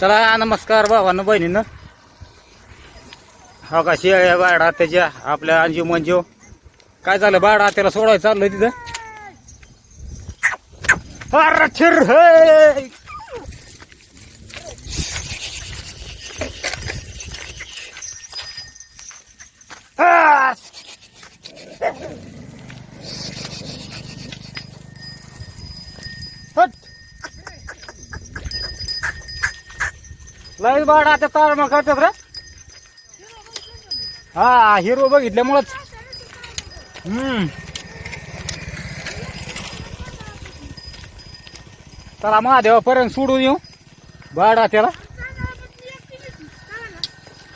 चला नमस्कार भावानं बहिणीनं. हो का शेळ्या बाळा त्याच्या आपल्या अंजू मंजू. काय झालं बाळा त्याला सोडायचं चाललंय तिथं? अरे छिर हे! लय बाड आता तार मग करतात रे. हा हिरो बघितल्यामुळंच. हम्म. चला महादेवापर्यंत सोडून येऊ. बाडा त्याला.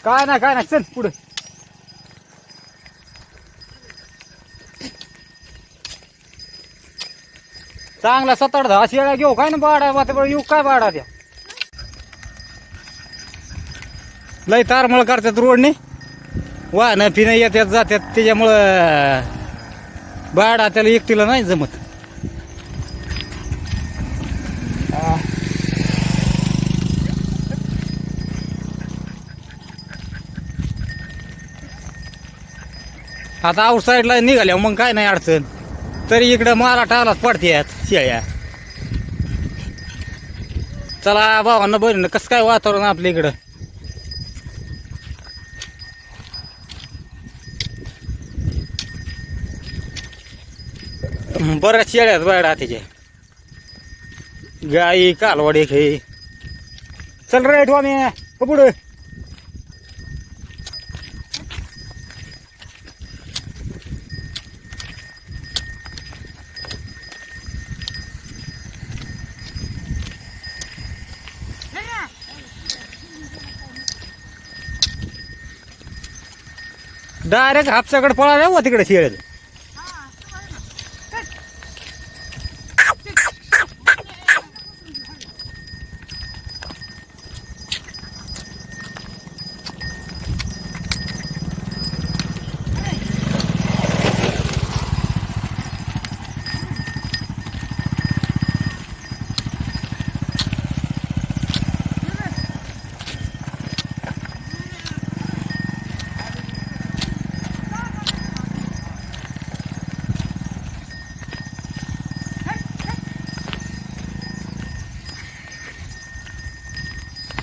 काय नाही काय नाही चल पुढे. चांगला सात आठ दहा शेळ्या घेऊ. काय ना बाडा आता येऊ. काय बाडा त्या लय तारमळ करतात रोडने. वाहनं पिणं येतात जातात. त्याच्यामुळं बाडा त्याला एकटीला नाही जमत. आता आउट साईडला निघाल्या मग काय नाही अडचण. तरी इकडं मराठालाच पडतात शेळ्या. चला भावांना बरं कसं काय वातावरण आपल्या इकडं? बऱ्याच शेळ्या आहेत बायडा त्याच्या गाई कालवाडी खे चल रे ठोमे पुढे. डायरेक्ट हापसाकडे पळाल्या हो तिकडे शेळेल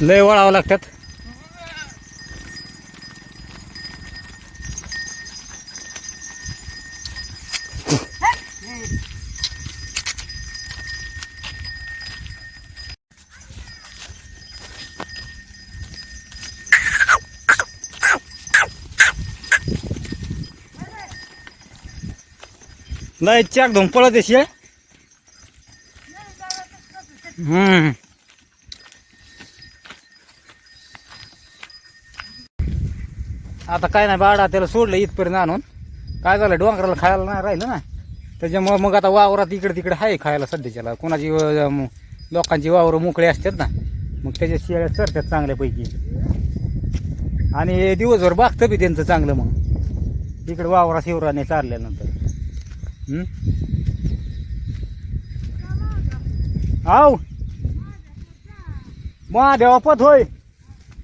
लय वळावं लागतात. नाही चाक धुम पळत येशील. हम्म. आता काय नाही बाडा त्याला सोडलं इथपर्यंत आणून. काय झालं डोंगराला खायला नाही राहिलं ना. त्याच्यामुळं मग आता वावरात इकडे तिकडे आहे खायला सध्याच्याला. कोणाची लोकांची वावरं मोकळी असतात ना मग त्याच्या शेळ्या चरतात चांगल्यापैकी. आणि दिवसभर बागतं बी त्यांचं चांगलं मग. इकडे वावरात शिवराने चालल्यानंतर. हम्म? आव महादेवा पत होय!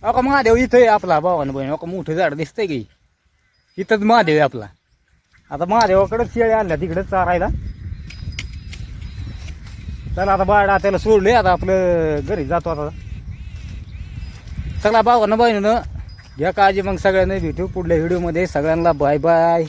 अका महादेव इथं आहे आपला भावानं बहीण. अका मोठं झाड दिसतंय की. इथंच महादेव आहे आपला. आता महादेवाकडं शेळी आणल्या तिकडे चारायला. चला आता बाळा त्याला सोडले आता आपलं घरी जातो आता. चला भावानं बहिणीनं घ्या काळजी मग सगळ्यांना. भेटू पुढल्या व्हिडिओमध्ये. सगळ्यांना बाय बाय.